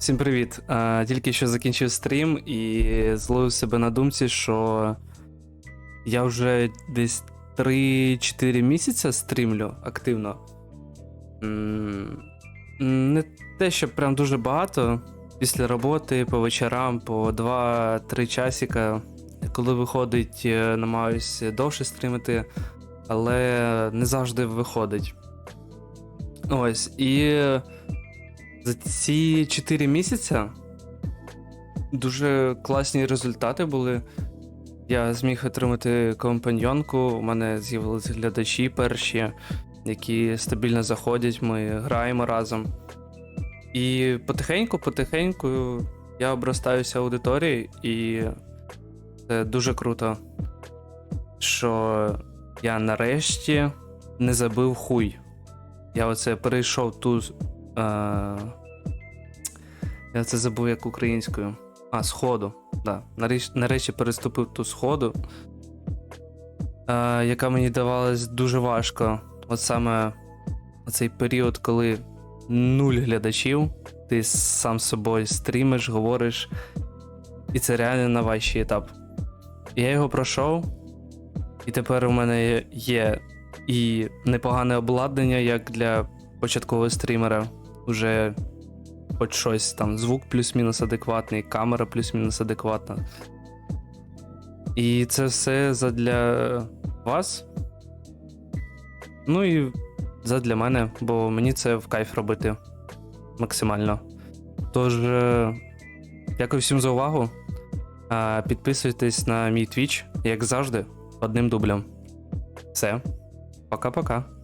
Всім привіт. А, тільки що закінчив стрім і зловив себе на думці, що я вже десь 3-4 місяці стрімлю активно. Не те, що прям дуже багато. Після роботи по вечорам, по 2-3 часика. Коли виходить, е, намагаюся довше стрімити, але не завжди виходить. Ось, і за ці 4 місяці дуже класні результати були. Я зміг отримати компаньонку, у мене з'явилися глядачі перші, які стабільно заходять, ми граємо разом. І потихеньку-потихеньку я обростаюся аудиторією, і це дуже круто, що я нарешті не забив хуй. Я оце перейшов ту. Е... Я це забув як українською. А, сходу. Да. Нарешті, нарешті переступив ту сходу, е... яка мені давалась дуже важко. От саме цей період, коли нуль глядачів, ти сам з собою стрімиш, говориш, і це реально на важчий етап. Я його пройшов, і тепер у мене є і непогане обладнання, як для початкового стрімера. Уже хоч щось там, звук плюс-мінус адекватний, камера плюс-мінус адекватна. І це все задля вас. Ну і задля мене, бо мені це в кайф робити максимально. Тож, е, дякую всім за увагу. Підписуйтесь на мій твіч, як завжди, одним дублем. Все. Пока-пока.